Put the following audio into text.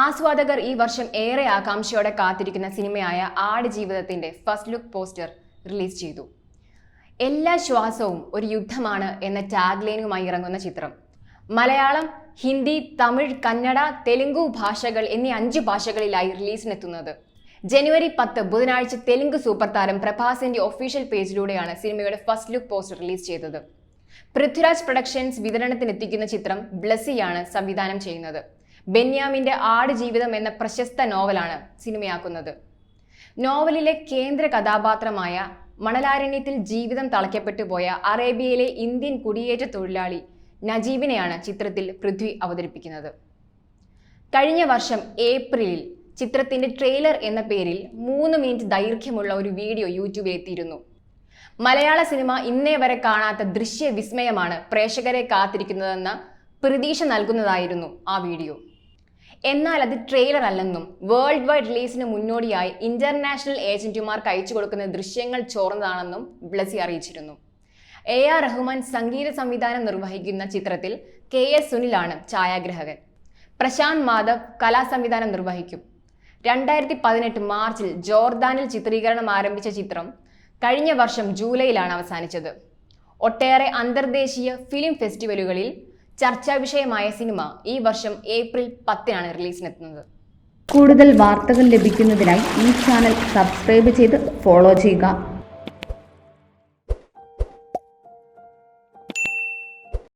ആസ്വാദകർ ഈ വർഷം ഏറെ ആകാംക്ഷയോടെ കാത്തിരിക്കുന്ന സിനിമയായ ആട് ജീവിതത്തിന്റെ ഫസ്റ്റ് ലുക്ക് പോസ്റ്റർ റിലീസ് ചെയ്തു. എല്ലാ ശ്വാസവും ഒരു യുദ്ധമാണ് എന്ന ടാഗ് ലൈനുമായി ഇറങ്ങുന്ന ചിത്രം. മലയാളം ഹിന്ദി തമിഴ് കന്നഡ തെലുങ്കു ഭാഷകൾ എന്നീ അഞ്ച് ഭാഷകളിലായി റിലീസിനെത്തുന്നത്. ജനുവരി പത്ത് ബുധനാഴ്ച തെലുങ്ക് സൂപ്പർ താരം പ്രഭാസിന്റെ ഒഫീഷ്യൽ പേജിലൂടെയാണ് സിനിമയുടെ ഫസ്റ്റ് ലുക്ക് പോസ്റ്റർ റിലീസ് ചെയ്തത്. പൃഥ്വിരാജ് പ്രൊഡക്ഷൻസ് വിതരണത്തിനെത്തിക്കുന്ന ചിത്രം ബ്ലസ്സിയാണ് സംവിധാനം ചെയ്യുന്നത്. ബെന്യാമിന്റെ ആട് ജീവിതം എന്ന പ്രശസ്ത നോവലാണ് സിനിമയാക്കുന്നത്. നോവലിലെ കേന്ദ്ര കഥാപാത്രമായ മണലാരണ്യത്തിൽ ജീവിതം തളയ്ക്കപ്പെട്ടു പോയ അറേബ്യയിലെ ഇന്ത്യൻ കുടിയേറ്റ തൊഴിലാളി നജീബിനെയാണ് ചിത്രത്തിൽ പൃഥ്വി അവതരിപ്പിക്കുന്നത്. കഴിഞ്ഞ വർഷം ഏപ്രിലിൽ ചിത്രത്തിന്റെ ട്രെയിലർ എന്ന പേരിൽ മൂന്ന് മിനിറ്റ് ദൈർഘ്യമുള്ള ഒരു വീഡിയോ യൂട്യൂബിൽ എത്തിയിരുന്നു. മലയാള സിനിമ ഇന്നേ വരെ കാണാത്ത ദൃശ്യ വിസ്മയമാണ് പ്രേക്ഷകരെ കാത്തിരിക്കുന്നതെന്ന പ്രതീക്ഷ നൽകുന്നതായിരുന്നു ആ വീഡിയോ. എന്നാൽ അത് ട്രെയിലർ അല്ലെന്നും വേൾഡ് വൈഡ് റിലീസിന് മുന്നോടിയായി ഇന്റർനാഷണൽ ഏജന്റുമാർക്ക് അയച്ചു കൊടുക്കുന്ന ദൃശ്യങ്ങൾ ചോർന്നതാണെന്നും ബ്ലസി അറിയിച്ചിരുന്നു. എ ആർ റഹ്മാൻ സംഗീത സംവിധാനം നിർവഹിക്കുന്ന ചിത്രത്തിൽ കെ എസ് സുനിലാണ് ഛായാഗ്രഹകൻ. പ്രശാന്ത് മാധവ് കലാസംവിധാനം നിർവഹിക്കും. രണ്ടായിരത്തി പതിനെട്ട് മാർച്ചിൽ ജോർദാനിൽ ചിത്രീകരണം ആരംഭിച്ച ചിത്രം കഴിഞ്ഞ വർഷം ജൂലൈയിലാണ് അവസാനിച്ചത്. ഒട്ടേറെ അന്തർദേശീയ ഫിലിം ഫെസ്റ്റിവലുകളിൽ ചർച്ചാ വിഷയമായ സിനിമ ഈ വർഷം ഏപ്രിൽ പത്തിനാണ് റിലീസിനെത്തുന്നത്. കൂടുതൽ വാർത്തകൾ ലഭിക്കുന്നതിനായി ഈ ചാനൽ സബ്സ്ക്രൈബ് ചെയ്ത് ഫോളോ ചെയ്യുക.